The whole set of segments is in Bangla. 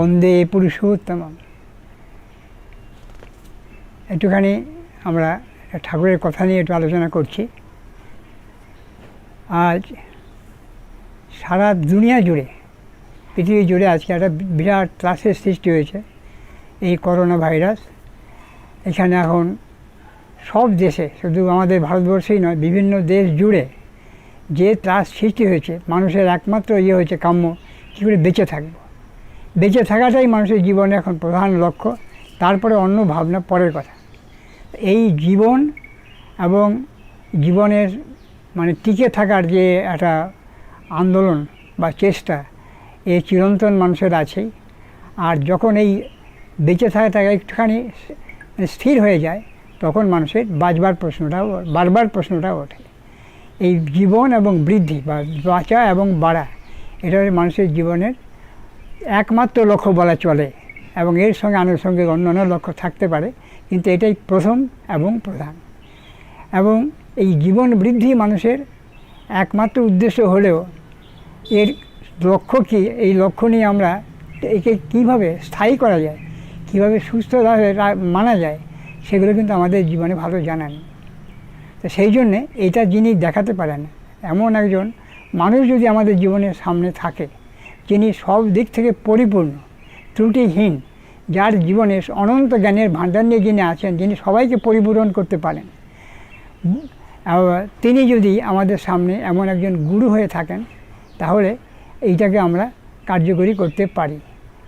বন্দে পুরুষোত্তম একটুখানি আমরা ঠাকুরের কথা নিয়ে একটু আলোচনা করছি। আজ সারা দুনিয়া জুড়ে, পৃথিবী জুড়ে আজকে একটা বিরাট ত্রাসের সৃষ্টি হয়েছে এই করোনা ভাইরাস। এখানে এখন সব দেশে, শুধু আমাদের ভারতবর্ষেই নয়, বিভিন্ন দেশ জুড়ে যে ত্রাস সৃষ্টি হয়েছে, মানুষের একমাত্র ইয়ে হয়েছে কাম্য, কী করে বেঁচে থাকব? বেঁচে থাকাটাই মানুষের জীবনে এখন প্রধান লক্ষ্য, তারপরে অন্য ভাবনা, পরের কথা। এই জীবন এবং জীবনের মানে টিকে থাকার যে একটা আন্দোলন বা চেষ্টা, এ চিরন্তন মানুষের আছেই। আর যখন এই বেঁচে থাকা থাকা একটুখানি স্থির হয়ে যায়, তখন মানুষের বাঁচবার প্রশ্নটাও, বারবার প্রশ্নটাও ওঠে। এই জীবন এবং বৃদ্ধি বা বাঁচা এবং বাড়া এটা মানুষের জীবনের একমাত্র লক্ষ্য বলা চলে এবং এর সঙ্গে আনুষঙ্গিক অন্যান্য লক্ষ্য থাকতে পারে, কিন্তু এটাই প্রথম এবং প্রধান। এবং এই জীবন বৃদ্ধি মানুষের একমাত্র উদ্দেশ্য হলেও এর লক্ষ্য কী, এই লক্ষ্য নিয়ে আমরা একে কীভাবে স্থায়ী করা যায়, কীভাবে সুস্থভাবে মানা যায়, সেগুলো কিন্তু আমাদের জীবনে ভালো জানা নেই তো সেই জন্যে এইটা যিনি দেখাতে পারেন, এমন একজন মানুষ যদি আমাদের জীবনের সামনে থাকে যিনি সব দিক থেকে পরিপূর্ণ, ত্রুটিহীন, যার জীবনে অনন্ত জ্ঞানের ভাণ্ডার নিয়ে যিনি আছেন, যিনি সবাইকে পরিপূরণ করতে পারেন। তিনি যদি আমাদের সামনে এমন একজন গুরু হয়ে থাকেন, তাহলে এইটাকে আমরা কার্যকরী করতে পারি।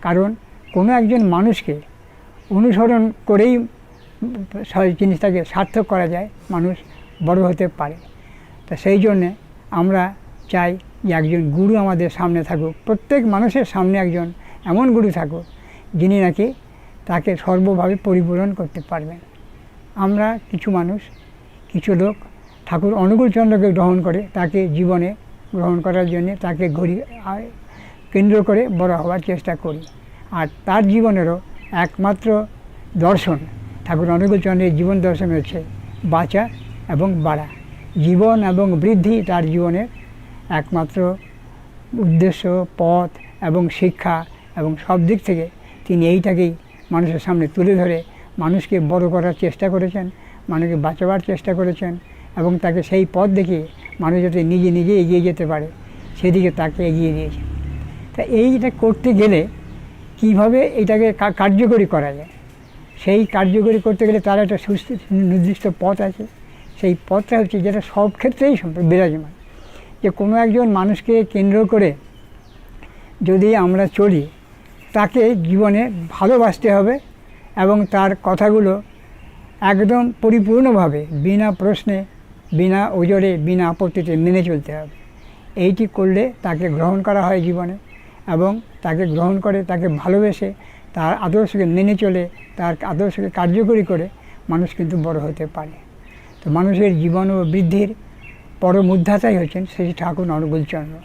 কারণ কোনো একজন মানুষকে অনুসরণ করেই জিনিসটাকে সার্থক করা যায়, মানুষ বড় হতে পারে। তা সেই জন্যে আমরা চাই যে একজন গুরু আমাদের সামনে থাকুক, প্রত্যেক মানুষের সামনে একজন এমন গুরু থাকুক, যিনি নাকি তাকে সর্বভাবে পরিপূরণ করতে পারবেন। আমরা কিছু মানুষ, কিছু লোক ঠাকুর অনুকূলচন্দ্রকে গ্রহণ করে, তাকে জীবনে গ্রহণ করার জন্য তাকে ঘড়ি কেন্দ্র করে বড় হওয়ার চেষ্টা করি। আর তার জীবনেরও একমাত্র দর্শন ঠাকুর অনুকূলচন্দ্রের জীবন দর্শন হচ্ছে বাঁচা এবং বাড়া। জীবন এবং বৃদ্ধি তার জীবনের একমাত্র উদ্দেশ্য, পথ এবং শিক্ষা এবং সব দিক থেকে তিনি এইটাকেই মানুষের সামনে তুলে ধরে, মানুষকে বড় করার চেষ্টা করেছেন, মানুষকে বাঁচাবার চেষ্টা করেছেন এবং তাকে সেই পথ দেখিয়ে মানুষ যাতে নিজে নিজে এগিয়ে যেতে পারে, সেদিকে তাকে এগিয়ে দিয়েছেন তা এইটা করতে গেলে কীভাবে এটাকে কার্যকরী করা যায়? সেই কার্যকরী করতে গেলে তার একটা সুস্থ নির্দিষ্ট পথ আছে। সেই পথটা হচ্ছে যেটা সব ক্ষেত্রেই বিরাজমান। যে কোনো একজন মানুষকে কেন্দ্র করে যদি আমরা চলি, তাকে জীবনে ভালোবাসতে হবে এবং তার কথাগুলো একদম পরিপূর্ণভাবে, বিনা প্রশ্নে, বিনা ওজরে, বিনা আপত্তিতে মেনে চলতে হবে। এইটি করলে তাকে গ্রহণ করা হয় জীবনে এবং তাকে গ্রহণ করে, তাকে ভালোবেসে, তার আদর্শকে মেনে চলে, তার আদর্শকে কার্যকরী করে মানুষ কিন্তু বড় হতে পারে। তো মানুষের জীবন ও বৃদ্ধির পরম উদ্ধাতাই হচ্ছেন শ্রী ঠাকুর অনুকূলচন্দ্র।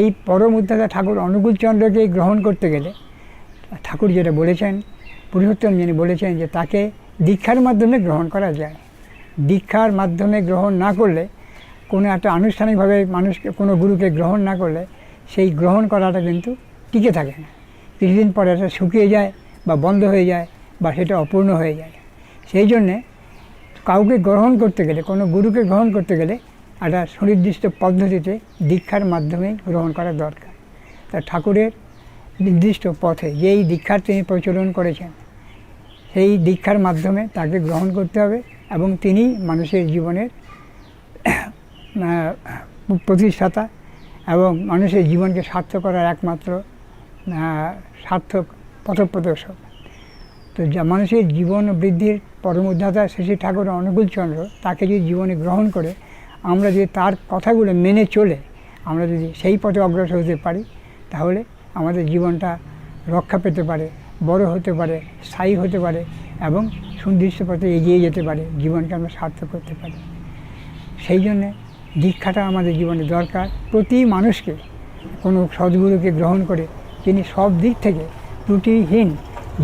এই পরম উদ্ধাতা ঠাকুর অনুকূলচন্দ্রকে গ্রহণ করতে গেলে ঠাকুর যেটা বলেছেন, পুরুষোত্তম যিনি বলেছেন যে তাকে দীক্ষার মাধ্যমে গ্রহণ করা যায়। দীক্ষার মাধ্যমে গ্রহণ না করলে, কোনো একটা আনুষ্ঠানিকভাবে মানুষকে, কোনো গুরুকে গ্রহণ না করলে সেই গ্রহণ করাটা কিন্তু টিকে থাকে না। কিছুদিন পরে এটা শুকিয়ে যায় বা বন্ধ হয়ে যায় বা সেটা অপূর্ণ হয়ে যায়। সেই জন্যে কাউকে গ্রহণ করতে গেলে, কোনো গুরুকে গ্রহণ করতে গেলে একটা সুনির্দিষ্ট পদ্ধতিতে দীক্ষার মাধ্যমে গ্রহণ করা দরকার। তা ঠাকুরের নির্দিষ্ট পথে যেই দীক্ষার তিনি প্রচলন করেছেন, সেই দীক্ষার মাধ্যমে তাকে গ্রহণ করতে হবে এবং তিনি মানুষের জীবনের প্রতিষ্ঠাতা এবং মানুষের জীবনকে সার্থক করার একমাত্র সার্থক পথপ্রদর্শক। তো যা মানুষের জীবন বৃদ্ধির পরম উদ্ধাতা শ্রী ঠাকুর অনুকূলচন্দ্র তাকে যদি জীবনে গ্রহণ করে আমরা যদি তার কথাগুলো মেনে চলে, আমরা যদি সেই পথে অগ্রসর হতে পারি, তাহলে আমাদের জীবনটা রক্ষা পেতে পারে, বড় হতে পারে, স্থায়ী হতে পারে এবং সুনির্দিষ্ট পথে এগিয়ে যেতে পারে, জীবনকে আমরা সার্থক করতে পারি। সেই জন্যে দীক্ষাটা আমাদের জীবনে দরকার। প্রতি মানুষকে, কোনো সদ্গুরুকে গ্রহণ করে তিনি সব দিক থেকে ত্রুটিহীন,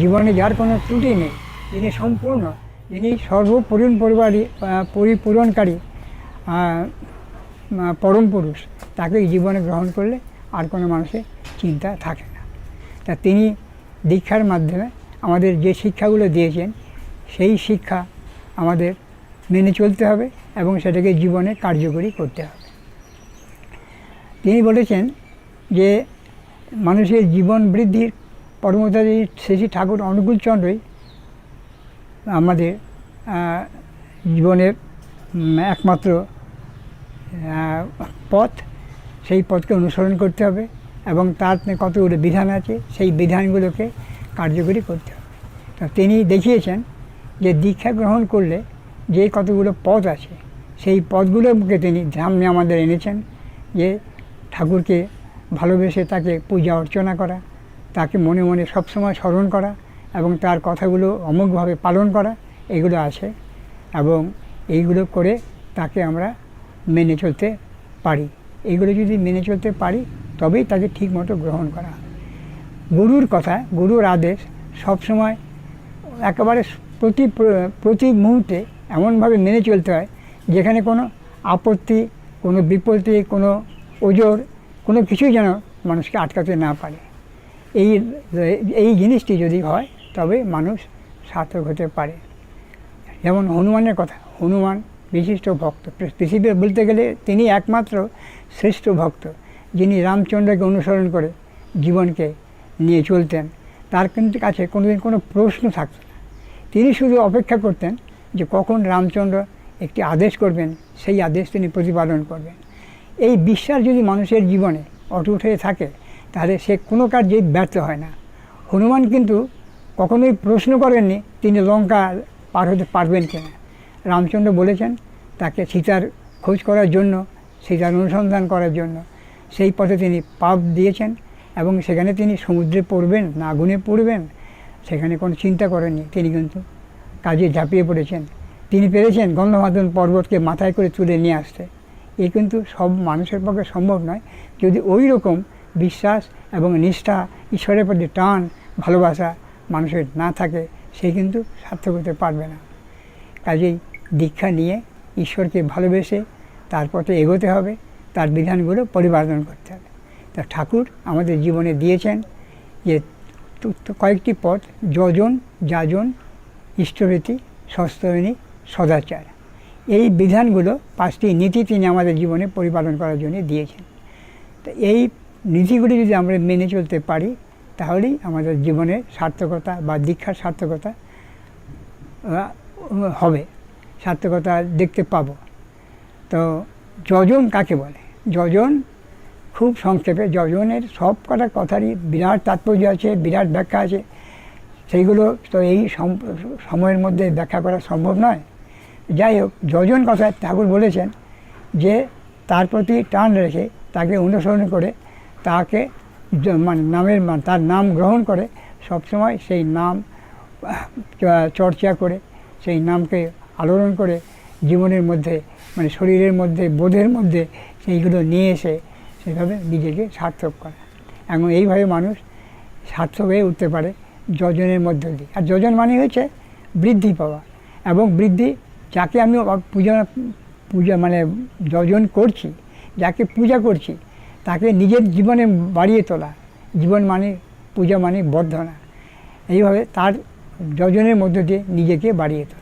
জীবনে যার কোনো ত্রুটি নেই যিনি সম্পূর্ণ যিনি সর্বপূরণ পরিবারী পরিপূরণকারী। পরম পুরুষ, তাকে জীবনে গ্রহণ করলে আর কোনো মানুষের চিন্তা থাকে না। তা তিনি দীক্ষার মাধ্যমে আমাদের যে শিক্ষাগুলো দিয়েছেন, সেই শিক্ষা আমাদের মেনে চলতে হবে এবং সেটাকে জীবনে কার্যকরী করতে হবে। তিনি বলেছেন যে, মানুষের জীবন বৃদ্ধির পরমতারী শ্রী ঠাকুর অনুকূলচন্দ্রই আমাদের জীবনের একমাত্র পথ, সেই পথকে অনুসরণ করতে হবে এবং তার কতগুলো বিধান আছে, সেই বিধানগুলোকে কার্যকরী করতে হবে। তো তিনি দেখিয়েছেন যে দীক্ষা গ্রহণ করলে যে কতগুলো পথ আছে, সেই পথগুলোকে তিনি সামনে আমাদের এনেছেন যে ঠাকুরকে ভালোবেসে তাকে পূজা অর্চনা করা, তাকে মনে মনে সবসময় স্মরণ করা এবং তার কথাগুলো অমোঘভাবে পালন করা, এগুলো আছে এবং এইগুলো করে তাকে আমরা মেনে চলতে পারি। এগুলো যদি মেনে চলতে পারি, তবেই তাকে ঠিকমতো গ্রহণ করা। গুরুর কথা, গুরুর আদেশ সবসময় একেবারে প্রতি প্রতি মুহূর্তে এমনভাবে মেনে চলতে হয়, যেখানে কোনো আপত্তি, কোনো বিপত্তি, কোনো ওজোর, কোনো কিছুই যেন মানুষকে আটকাতে না পারে। এই এই জিনিসটি যদি হয় তবে মানুষ সার্থক হতে পারে। যেমন হনুমানের কথা, হনুমান বিশিষ্ট ভক্ত। পৃথিবী বলতে গেলে তিনি একমাত্র শ্রেষ্ঠ ভক্ত, যিনি রামচন্দ্রকে অনুসরণ করে জীবনকে নিয়ে চলতেন। তার কিন্তু কাছে কোনোদিন কোনো প্রশ্ন থাকতো না। তিনি শুধু অপেক্ষা করতেন যে কখন রামচন্দ্র একটি আদেশ করবেন, সেই আদেশ তিনি প্রতিপালন করবেন। এই বিশ্বাস যদি মানুষের জীবনে অটুট হয়ে থাকে, তাহলে সে কোনো কার্যেই ব্যর্থ হয় না। হনুমান কিন্তু কখনোই প্রশ্ন করেননি তিনি লঙ্কা পার হতে পারবেন কিনা। রামচন্দ্র বলেছেন তাকে সীতার খোঁজ করার জন্য, সীতার অনুসন্ধান করার জন্য। সেই পথে তিনি পাপ দিয়েছেন এবং সেখানে তিনি সমুদ্রে পড়বেন না আগুনে পড়বেন, সেখানে কোনো চিন্তা করেননি। তিনি কিন্তু কাজে ঝাঁপিয়ে পড়েছেন। তিনি পেরেছেন গন্ধমাদন পর্বতকে মাথায় করে তুলে নিয়ে আসতে। এ কিন্তু সব মানুষের পক্ষে সম্ভব নয়। যদি ওই রকম বিশ্বাস এবং নিষ্ঠা, ঈশ্বরের প্রতি টান, ভালোবাসা মানুষের না থাকে, সে কিন্তু সার্থক হতে পারবে না। কাজেই দীক্ষা নিয়ে ঈশ্বরকে ভালোবেসে তার পথে এগোতে হবে, তার বিধানগুলো পরিবর্তন করতে হবে। তা ঠাকুর আমাদের জীবনে দিয়েছেন যে কয়েকটি পথ, যজন, যাজন, ইষ্টভীতি, সস্তয়নী, সদাচার। এই বিধানগুলো পাঁচটি নীতি তিনি আমাদের জীবনে পরিপালন করার জন্য দিয়েছেন। তো এই নীতিগুলি যদি আমরা মেনে চলতে পারি, তাহলেই আমাদের জীবনে সার্থকতা বা দীক্ষার সার্থকতা হবে। সার্থকতা দেখতে পাবো। তো যজন কাকে বলে? যজন খুব সংক্ষেপে, যজনের সব কটা কথারই বিরাট তাৎপর্য আছে, বিরাট ব্যাখ্যা আছে। সেইগুলো তো এই সম- সময়ের মধ্যে ব্যাখ্যা করা সম্ভব নয়। যাই হোক, যজন কথায় ঠাকুর বলেছেন যে তার প্রতি টান রেখে তাকে অনুসরণ করে তাকে মানে নামের তার নাম গ্রহণ করে সবসময় সেই নাম চর্চা করে সেই নামকে আলোড়ন করে জীবনের মধ্যে মানে শরীরের মধ্যে, বোধের মধ্যে সেইগুলো নিয়ে এসে সেভাবে নিজেকে সার্থক করা। এবং এইভাবে মানুষ সার্থক হয়ে উঠতে পারে যজনের মধ্য দিয়ে। আর যজন মানে হচ্ছে বৃদ্ধি পাওয়া। এবং বৃদ্ধি যাকে আমি পূজা পূজা মানে যজন করছি, যাকে পূজা করছি, তাকে নিজের জীবনে বাড়িয়ে তোলা। জীবন মানে পূজা মানে বর্ধনা। এইভাবে তার যজনের মধ্য দিয়ে নিজেকে বাড়িয়ে তোলা।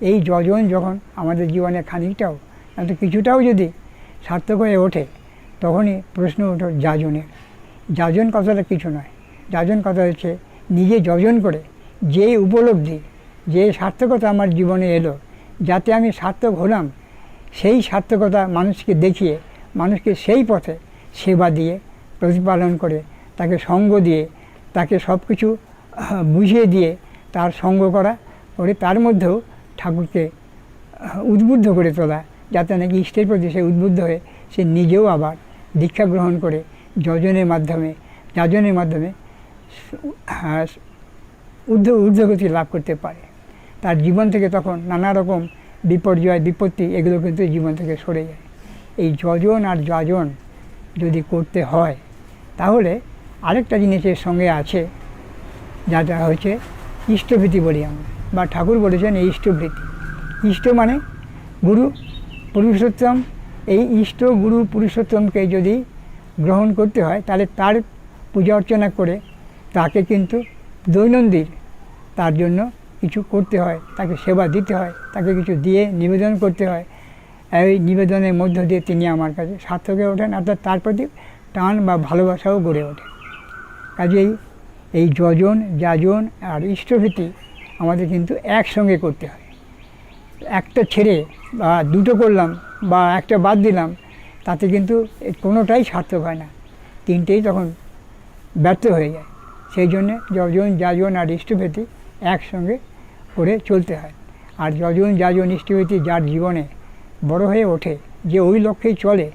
এই যজন যখন আমাদের জীবনে খানিকটাও নয়তো কিছুটাও যদি সার্থক হয়ে ওঠে, তখনই প্রশ্ন ওঠে যাজনের। যাজন কথাটা কিছু নয়। যাজন কথা হচ্ছে নিজে যজন করে, যে উপলব্ধি, যে সার্থকতা আমার জীবনে এলো, যাতে আমি সার্থক হলাম, সেই সার্থকতা মানুষকে দেখিয়ে, মানুষকে সেই পথে সেবা দিয়ে, প্রতিপালন করে, তাকে সঙ্গ দিয়ে, তাকে সব কিছু বুঝিয়ে দিয়ে তার সঙ্গ করা, করে তার মধ্যেও ঠাকুরকে উদ্বুদ্ধ করে তোলা, যাতে নাকি ইষ্টের প্রতি সে উদ্বুদ্ধ হয়ে সে নিজেও আবার দীক্ষা গ্রহণ করে যজনের মাধ্যমে, যাজনের মাধ্যমে ঊর্ধ্ব ঊর্ধ্বগতি লাভ করতে পারে। তার জীবন থেকে তখন নানা রকম বিপর্যয়, বিপত্তি, এগুলো কিন্তু জীবন থেকে সরে যায়। এই যজন আর যাজন যদি করতে হয়, তাহলে আরেকটা জিনিসের সঙ্গে আছে যাটা হচ্ছে ইষ্টভীতি বলি আমরা। বা ঠাকুর বলেছেন এই ইষ্টভীতি। ইষ্ট মানে গুরু পুরুষোত্তম। এই ইষ্ট গুরু পুরুষোত্তমকে যদি গ্রহণ করতে হয়, তাহলে তার পূজা অর্চনা করে তাকে কিন্তু দৈনন্দিন তার জন্য কিছু করতে হয়, তাকে সেবা দিতে হয়, তাকে কিছু দিয়ে নিবেদন করতে হয়। এই নিবেদনের মধ্য দিয়ে তিনি আমার কাছে সার্থকে ওঠেন, অর্থাৎ তার প্রতি টান বা ভালোবাসাও গড়ে ওঠে। কাজেই এই যজন, যাজন আর ইষ্টভীতি আমাদের কিন্তু একসঙ্গে করতে হয়। একটা ছেড়ে বা দুটো করলাম বা একটা বাদ দিলাম, তাতে কিন্তু কোনোটাই সার্থক হয় না। তিনটেই তখন ব্যর্থ হয়ে যায়। সেই জন্যে যজন, যাজন আর ইষ্টভীতি একসঙ্গে করে চলতে হয়। আর যজন, যাজন, ইষ্টভীতি যার জীবনে বড় হয়ে ওঠে, যে ওই লক্ষ্যেই চলে,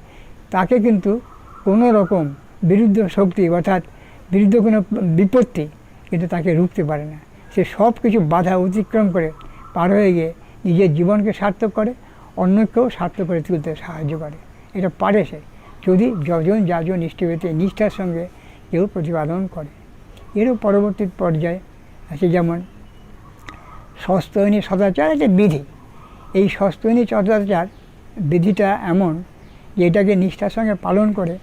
তাকে কিন্তু কোনো রকম বিরুদ্ধ শক্তি অর্থাৎ বিরুদ্ধ কোনো বিপত্তি কিন্তু তাকে রুখতে পারে না। সে সব কিছু বাধা অতিক্রম করে পার হয়ে গিয়ে নিজের জীবনকে সার্থক করে, অন্যকেও সার্থক করে তুলতে সাহায্য করে। এটা পারে সে যদি যজন যাজন ইষ্টভীতি নিষ্ঠার সঙ্গে কেউ প্রতিপাদন করে। এরও পরবর্তী পর্যায়ে আছে যেমন সস্তয়নী সদাচার একটা বিধি। এই সস্তয়নী সদাচার বিধিটা এমন যে এটাকে নিষ্ঠার সঙ্গে পালন করে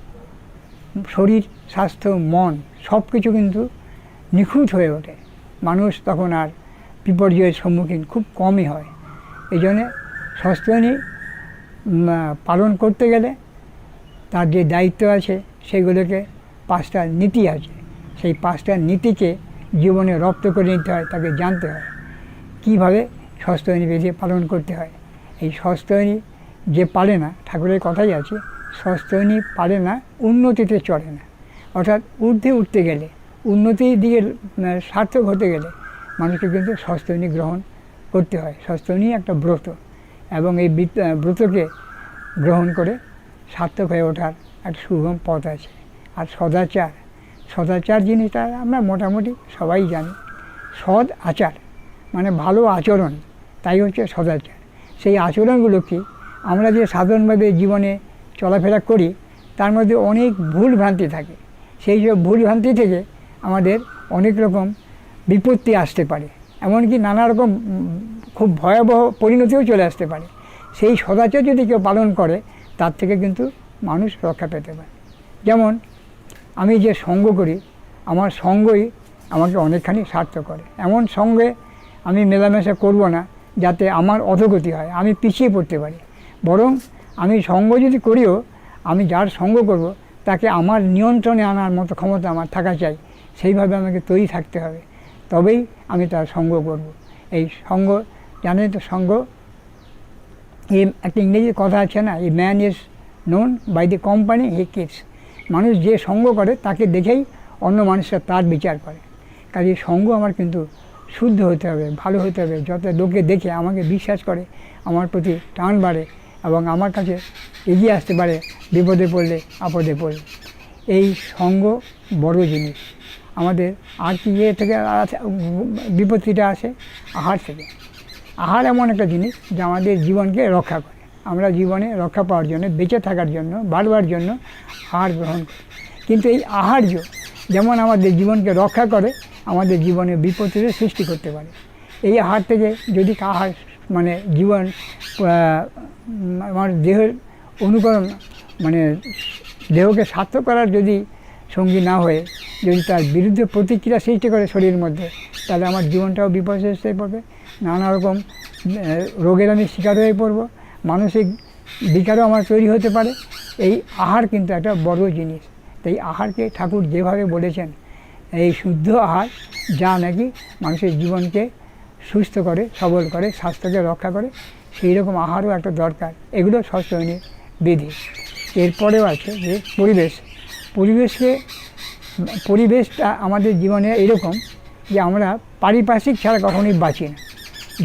শরীর, স্বাস্থ্য, মন সব কিছু কিন্তু নিখুঁত হয়ে ওঠে। মানুষ তখন আর বিপর্যয়ের সম্মুখীন খুব কমই হয়। এই জন্যে সস্তয়নী পালন করতে গেলে তার যে দায়িত্ব আছে সেগুলোকে পাঁচটা নীতি আছে। সেই পাঁচটা নীতিকে জীবনে রপ্ত করে নিতে হয়, তাকে জানতে হয়। কীভাবে সস্তয়নী বিধি পালন করতে হয়? এই সস্তয়নী যে পারে না, ঠাকুরের কথাই আছে সস্তয়নী পারে না, উন্নতিতে চড়ে না। অর্থাৎ ঊর্ধ্বে উঠতে গেলে উন্নতির দিকে সার্থক হতে গেলে মানুষকে কিন্তু সস্তয়নী গ্রহণ করতে হয়। সস্তয়নী একটা ব্রত এবং এই ব্রতকে গ্রহণ করে সার্থক হয়ে ওঠার একটা সুগম পথ আছে। আর সদাচার সদাচার জিনিসটা আমরা মোটামুটি সবাই জানি। সদ আচার মানে ভালো আচরণ, তাই হচ্ছে সদাচার। সেই আচরণগুলো কি আমরা যে সাধারণভাবে জীবনে চলাফেরা করি, তার মধ্যে অনেক ভুল ভ্রান্তি থাকে। সেই সব ভুল ভ্রান্তি থেকে আমাদের অনেক রকম বিপত্তি আসতে পারে। এমনকি নানা রকম খুব ভয়াবহ পরিণতিও চলে আসতে পারে। সেই সদাচার যদি কেউ পালন করে, তার থেকে কিন্তু মানুষ রক্ষা পেতে পারে। যেমন, আমি যে সঙ্গ করি, আমার সঙ্গই আমাকে অনেকখানি সার্থক করে। এমন সঙ্গে আমি মেলামেশা করব না, যাতে আমার অধগতি হয়, আমি পিছিয়ে পড়তে পারি। বরং আমি সঙ্গ যদি করিও, আমি যার সঙ্গ করব, তাকে আমার নিয়ন্ত্রণে আনার মতো ক্ষমতা আমার থাকা চাই। সেইভাবে আমাকে তৈরি থাকতে হবে। তবেই আমি তার সঙ্গ করব। এই সঙ্গ, জানেন তো সঙ্গ? এই একটা ইংরেজি কথা আছে না এই man is known by the company he keeps মানুষ যে সঙ্গ করে, তাকে দেখেই অন্য মানুষরা তার বিচার করে। কাজে সঙ্গ আমার কিন্তু শুদ্ধ হতে হবে, ভালো হতে হবে। যত লোকে দেখে আমাকে বিশ্বাস করে, আমার প্রতি টান বাড়ে এবং আমার কাছে এগিয়ে আসতে পারে, বিপদে পড়লে আপদে পড়লে। এই সঙ্গ বড় জিনিস। আমাদের আর কি ইয়ে থেকে বিপত্তিটা আসে আহার থেকে। আহার এমন একটা জিনিস যা আমাদের জীবনকে রক্ষা করে। আমরা জীবনে রক্ষা পাওয়ার জন্য, বেঁচে থাকার জন্য, বাড়বার জন্য আহার গ্রহণ করি। কিন্তু এই আহার্য যেমন আমাদের জীবনকে রক্ষা করে, আমাদের জীবনে বিপত্তির সৃষ্টি করতে পারে। এই আহার থেকে যদি আহার মানে জীবন আমার দেহের অনুকরণ মানে দেহকে স্বার্থ করার যদি সঙ্গী না হয়ে যদি তার বিরুদ্ধে প্রতিক্রিয়া সৃষ্টি করে শরীরের মধ্যে, তাহলে আমার জীবনটাও বিপর্যস্ত হয়ে পড়বে। নানা রকম রোগের আমি শিকার হয়ে পড়ব। মানসিক বিকারও আমার তৈরি হতে পারে। এই আহার কিন্তু একটা বড় জিনিস। তাই আহারকে ঠাকুর যেভাবে বলেছেন, এই শুদ্ধ আহার যা নাকি মানুষের জীবনকে সুস্থ করে, সবল করে, স্বাস্থ্যকে রক্ষা করে, সেই রকম আহারও একটা দরকার। এগুলো সস্তয়নীর বিধি। এরপরেও আছে যে পরিবেশ। পরিবেশকে পরিবেশটা আমাদের জীবনে এরকম যে আমরা পারিপার্শ্বিক ছাড়া কখনোই বাঁচি না।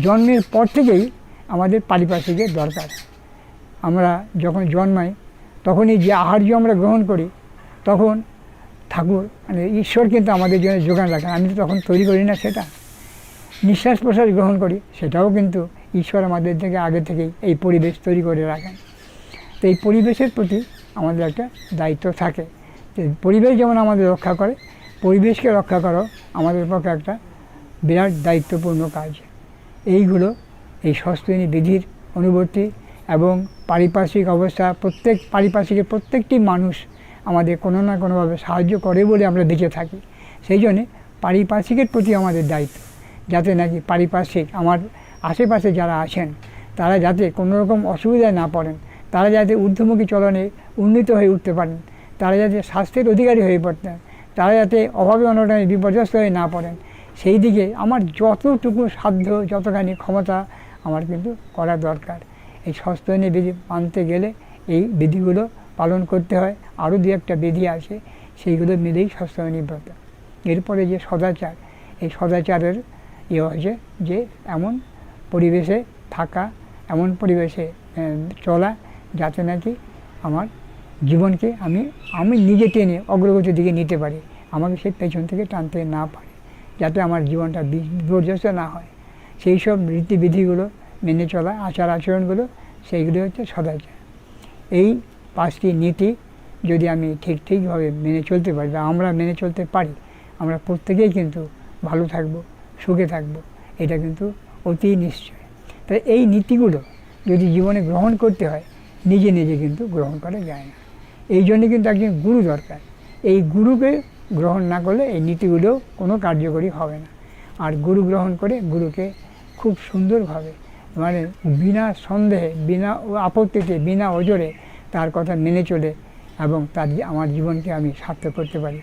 জন্মের পর থেকেই আমাদের পারিপার্শ্বিকের দরকার। আমরা যখন জন্মাই, তখনই যে আহার্য আমরা গ্রহণ করি, তখন ঠাকুর মানে ঈশ্বর কিন্তু আমাদের জন্য যোগান রাখেন। আমি তো তখন তৈরি করি না সেটা। নিঃশ্বাস প্রশ্বাস গ্রহণ করি, সেটাও কিন্তু ঈশ্বর আমাদের থেকে আগে থেকেই এই পরিবেশ তৈরি করে রাখেন। তো এই পরিবেশের প্রতি আমাদের একটা দায়িত্ব থাকে। পরিবেশ যেমন আমাদের রক্ষা করে, পরিবেশকে রক্ষা করো, আমাদের পক্ষে একটা বিরাট দায়িত্বপূর্ণ কাজ। এইগুলো এই সস্তনী বিধির অনুবর্তী এবং পারিপার্শ্বিক অবস্থা, প্রত্যেক পারিপার্শ্বিকের প্রত্যেকটি মানুষ আমাদের কোনো না কোনোভাবে সাহায্য করে বলে আমরা বেঁচে থাকি। সেই জন্যে পারিপার্শ্বিকের প্রতি আমাদের দায়িত্ব, যাতে নাকি পারিপার্শ্বিক আমার আশেপাশে যারা আছেন, তারা যাতে কোনো রকম অসুবিধায় না পড়েন, তারা যাতে ঊর্ধ্বমুখী চলনে উন্নীত হয়ে উঠতে পারেন। তারা যাতে স্বাস্থ্যের অধিকারী হয়ে পড়তেন তারা যাতে অভাবে অনটনে বিপর্যস্ত হয়ে না পড়েন, সেই দিকে আমার যতটুকু সাধ্য, যতখানি ক্ষমতা আমার কিন্তু করা দরকার। এই সস্তনী বিধি মানতে গেলে এই বিধিগুলো পালন করতে হয়। আরও দু একটা বিধি আছে, সেইগুলো মিলেই সস্তনী ব্রত এরপরে যে সদাচার, এই সদাচারের ইয়ে হয়েছে যে এমন পরিবেশে থাকা, এমন পরিবেশে চলা যাতে নাকি আমার জীবনকে আমি আমি নিজে টেনে অগ্রগতির দিকে নিতে পারি। আমাকে সে পেছন থেকে টানতে না পারে, যাতে আমার জীবনটা বিপর্যস্ত না হয়। সেই সব রীতিবিধিগুলো মেনে চলা, আচার আচরণগুলো, সেইগুলো হচ্ছে সদাচার। এই পাঁচটি নীতি যদি আমি ঠিক ঠিকভাবে মেনে চলতে পারি বা আমরা মেনে চলতে পারি, আমরা প্রত্যেকেই কিন্তু ভালো থাকব, সুখে থাকব, এটা কিন্তু অতি নিশ্চয়। তাই এই নীতিগুলো যদি জীবনে গ্রহণ করতে হয়, নিজে নিজে কিন্তু গ্রহণ করা যায় না। এই জন্য কিন্তু একজন গুরু দরকার। এই গুরুকে গ্রহণ না করলে এই নীতিগুলো কোনো কার্যকরী হবে না। আর গুরু গ্রহণ করে গুরুকে খুব সুন্দরভাবে মানে বিনা সন্দেহে, বিনা আপত্তিতে, বিনা ওজরে তার কথা মেনে চলে এবং তার আমার জীবনকে আমি সার্থক করতে পারি।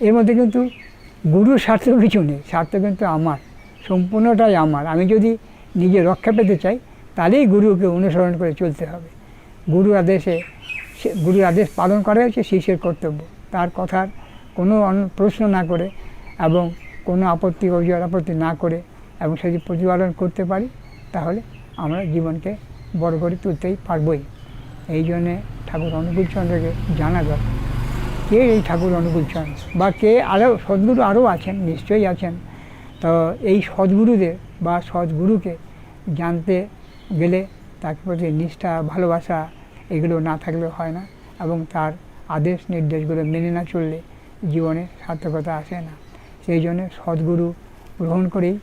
এর মধ্যে কিন্তু গুরুর স্বার্থ কিছু নেই, স্বার্থ কিন্তু আমার, সম্পূর্ণটাই আমার। আমি যদি নিজে রক্ষা পেতে চাই, তাহলেই গুরুকে অনুসরণ করে চলতে হবে। গুরু আদেশে গুরুর আদেশ পালন করা হচ্ছে শিষ্যের কর্তব্য। তার কথার কোনো প্রশ্ন না করে এবং কোনো আপত্তি, অভিযোগ আপত্তি না করে এবং সেটি প্রতিপালন করতে পারি, তাহলে আমরা জীবনকে বড় করে তুলতেই পারবই। এই জন্যে ঠাকুর অনুকূল চন্দ্রকে জানা দরকার। কে এই ঠাকুর অনুকূল চন্দ্র বা কে আরও, সদ্গুরু আরও আছেন, নিশ্চয়ই আছেন। তো এই সদ্গুরুদের বা সদ্গুরুকে জানতে গেলে তাকে প্রতি নিষ্ঠা, ভালোবাসা এগুলো না থাকলে হয় না এবং তার আদেশ নির্দেশগুলো মেনে না চললে জীবনে সার্থকতা আসে না। সেই জন্য সদ্গুরু গ্রহণ করেই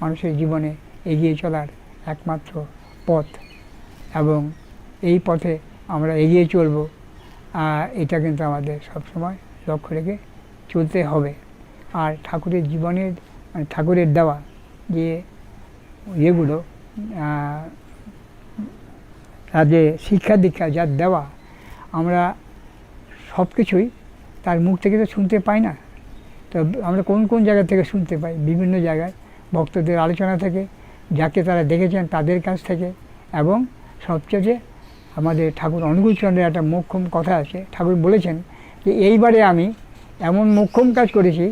মানুষের জীবনে এগিয়ে চলার একমাত্র পথ এবং এই পথে আমরা এগিয়ে চলব। এটা কিন্তু আমাদের সবসময় লক্ষ্য রেখে চলতে হবে। আর ঠাকুরের জীবনের মানে ঠাকুরের দেওয়া যে ইয়েগুলো যে শিক্ষা দীক্ষা যা দেওয়া, আমরা সব কিছুই তার মুখ থেকে তো শুনতে পাই না। তো আমরা কোন কোন জায়গা থেকে শুনতে পাই? বিভিন্ন জায়গায় ভক্তদের আলোচনা থেকে, যাকে তারা দেখেছেন তাদের কাছ থেকে, এবং সবচেয়ে আমাদের ঠাকুর অনুকূলচন্দ্রের একটা মোক্ষম কথা আছে, ঠাকুর বলেছেন যে, এইবারে আমি এমন মোক্ষম কাজ করেছি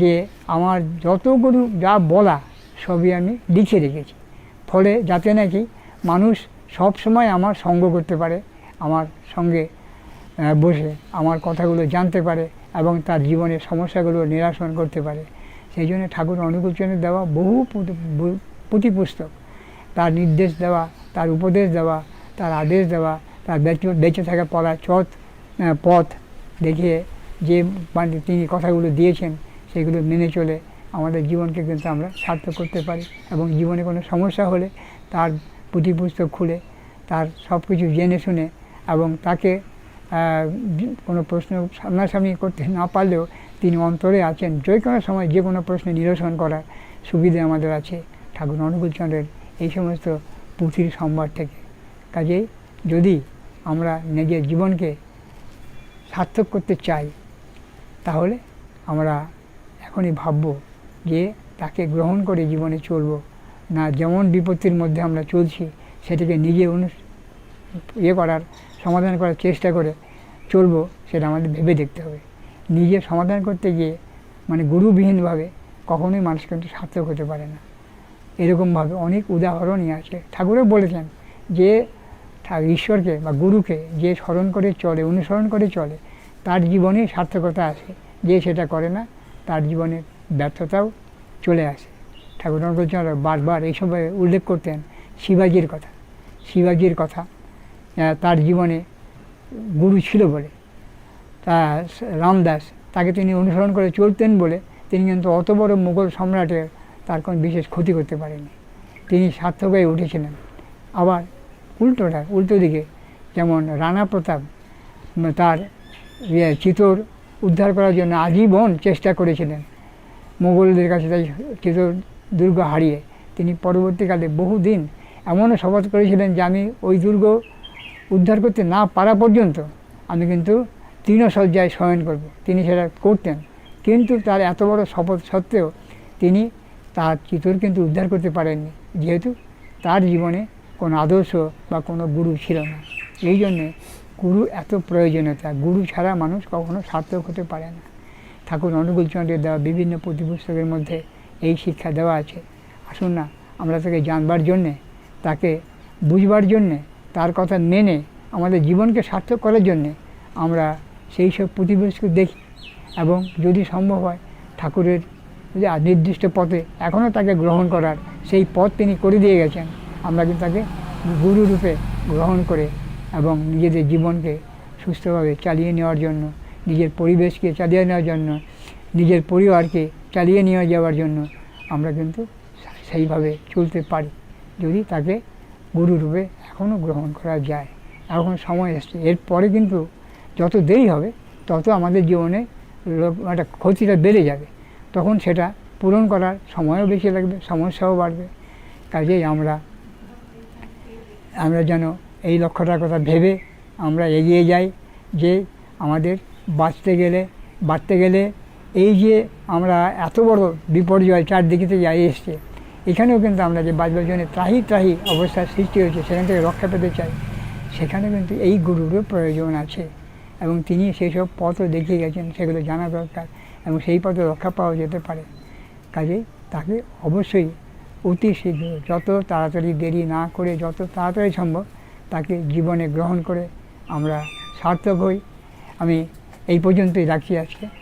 যে আমার যতগুলো যা বলা সবই আমি লিখে রেখেছি। ফলে যাতে নাকি মানুষ সব সময় আমার সঙ্গ করতে পারে, আমার সঙ্গে বসে আমার কথাগুলো জানতে পারে এবং তার জীবনের সমস্যাগুলো নিরসন করতে পারে। সেই জন্য ঠাকুর অনুকূলচন্দ্রের দেওয়া বহু পুঁথি- বই- পুঁথি পুস্তক। তার নির্দেশ দেওয়া, তার উপদেশ দেওয়া, তার আদেশ দেওয়া, তার বেঁচে বেঁচে থাকা পড়া চথ পথ দেখিয়ে যে মানে তিনি কথাগুলো দিয়েছেন সেগুলো মেনে চলে আমাদের জীবনকে কিন্তু আমরা সার্থক করতে পারি এবং জীবনে কোনো সমস্যা হলে তার পুঁথি পুস্তক খুলে তার সব কিছু জেনে শুনে এবং তাকে কোনো প্রশ্ন সামনাসামনি করতে না পারলেও তিনি অন্তরে আছেন। যে কোনো সময় যে কোনো প্রশ্ন নিরসন করার সুবিধে আমাদের আছে ঠাকুর অনুকূলচন্দ্রের এই সমস্ত পুঁথির সম্ভার থেকে। কাজেই যদি আমরা নিজের জীবনকে সার্থক করতে চাই, তাহলে আমরা এখনই ভাবব যে তাকে গ্রহণ করে জীবনে চলব। না, যেমন বিপত্তির মধ্যে আমরা চলছি, সেটাকে নিজে অনু ইয়ে করার, সমাধান করার চেষ্টা করে চলবো, সেটা আমাদের ভেবে দেখতে হবে। নিজে সমাধান করতে গিয়ে মানে গুরুবিহীনভাবে কখনোই মানুষ কিন্তু সার্থক হতে পারে না। এরকমভাবে অনেক উদাহরণই আছে। ঠাকুরও বলেছেন যে ঈশ্বরকে বা গুরুকে যে স্মরণ করে চলে, অনুসরণ করে চলে, তার জীবনে সার্থকতা আসে যে সেটা করে না, তার জীবনে ব্যর্থতাও চলে আসে। ঠাকুর অনুকূলচন্দ্র বারবার এইসব উল্লেখ করতেন শিবাজির কথা। শিবাজির কথা তার জীবনে গুরু ছিল বলে। তা রামদাস তাকে তিনি অনুসরণ করে চলতেন বলে তিনি কিন্তু অত বড় মুঘল সম্রাটের তার কোনো বিশেষ ক্ষতি করতে পারেনি তিনি সার্থক হয়ে উঠেছিলেন। আবার উল্টোটা উল্টো দিকে যেমন রানা প্রতাপ তার ইয়ে চিতর উদ্ধার করার জন্য আজীবন চেষ্টা করেছিলেন। মোগলদের কাছে তাই চিত্র দুর্গ হারিয়ে। তিনি পরবর্তীকালে বহুদিন এমনও শপথ করেছিলেন যে আমি ওই দুর্গ উদ্ধার করতে না পারা পর্যন্ত আমি কিন্তু তৃণশয্যায় শয়ন করব। তিনি সেটা করতেন। কিন্তু তার এত বড় শপথ সত্ত্বেও তিনি তার চিতর কিন্তু উদ্ধার করতে পারেননি। যেহেতু তার জীবনে কোনো আদর্শ বা কোনো গুরু ছিল না। এই জন্যে গুরু এত প্রয়োজনীয়তা। গুরু ছাড়া মানুষ কখনো সার্থক হতে পারে না। ঠাকুর অনুকূলচন্দ্রের দেওয়া বিভিন্ন পুঁথিপুস্তকের মধ্যে এই শিক্ষা দেওয়া আছে। আসুন না, আমরা তাকে জানবার জন্যে, তাকে বুঝবার জন্যে, তার কথা মেনে আমাদের জীবনকে সার্থক করার জন্যে আমরা সেই সব প্রতিবেশকে দেখি এবং যদি সম্ভব হয় ঠাকুরের যে নির্দিষ্ট পথে এখনও তাকে গ্রহণ করার সেই পথ তিনি করে দিয়ে গেছেন, আমরা কিন্তু তাকে গুরুরূপে গ্রহণ করে এবং নিজেদের জীবনকে সুস্থভাবে চালিয়ে নেওয়ার জন্য, নিজের পরিবেশকে চালিয়ে নেওয়ার জন্য, নিজের পরিবারকে চালিয়ে নিয়ে যাওয়ার জন্য আমরা কিন্তু সেইভাবে চলতে পারি। যদি তাকে গুরু রূপে এখনও গ্রহণ করা যায়, এখন সময় এসছে। এরপরে কিন্তু যত দেরি হবে, তত আমাদের জীবনে একটা ক্ষতিটা বেড়ে যাবে। তখন সেটা পূরণ করার সময়ও বেশি লাগবে, সমস্যাও বাড়বে। কাজেই আমরা আমরা যেন এই লক্ষ্যটার কথা ভেবে আমরা এগিয়ে যাই যে আমাদের বাঁচতে গেলে বাঁচতে গেলে এই যে আমরা এত বড় বিপর্যয় চারদিকে যাই এসছে, এখানেও কিন্তু আমরা যে বাঁচবার জন্য ত্রাহি ত্রাহি অবস্থার সৃষ্টি হয়েছে, সেখান থেকে রক্ষা পেতে চাই, সেখানে কিন্তু এই গুরুরও প্রয়োজন আছে। এবং তিনি সেই সব পথও দেখিয়ে গেছেন, সেগুলো জানা দরকার এবং সেই পথে রক্ষা পাওয়া যেতে পারে। কাজেই তাকে অবশ্যই অতি শীঘ্র যত তাড়াতাড়ি দেরি না করে, যত তাড়াতাড়ি সম্ভব তাকে জীবনে গ্রহণ করে আমরা সার্থক হই। আমি এই পর্যন্তই রাখছি আজকে।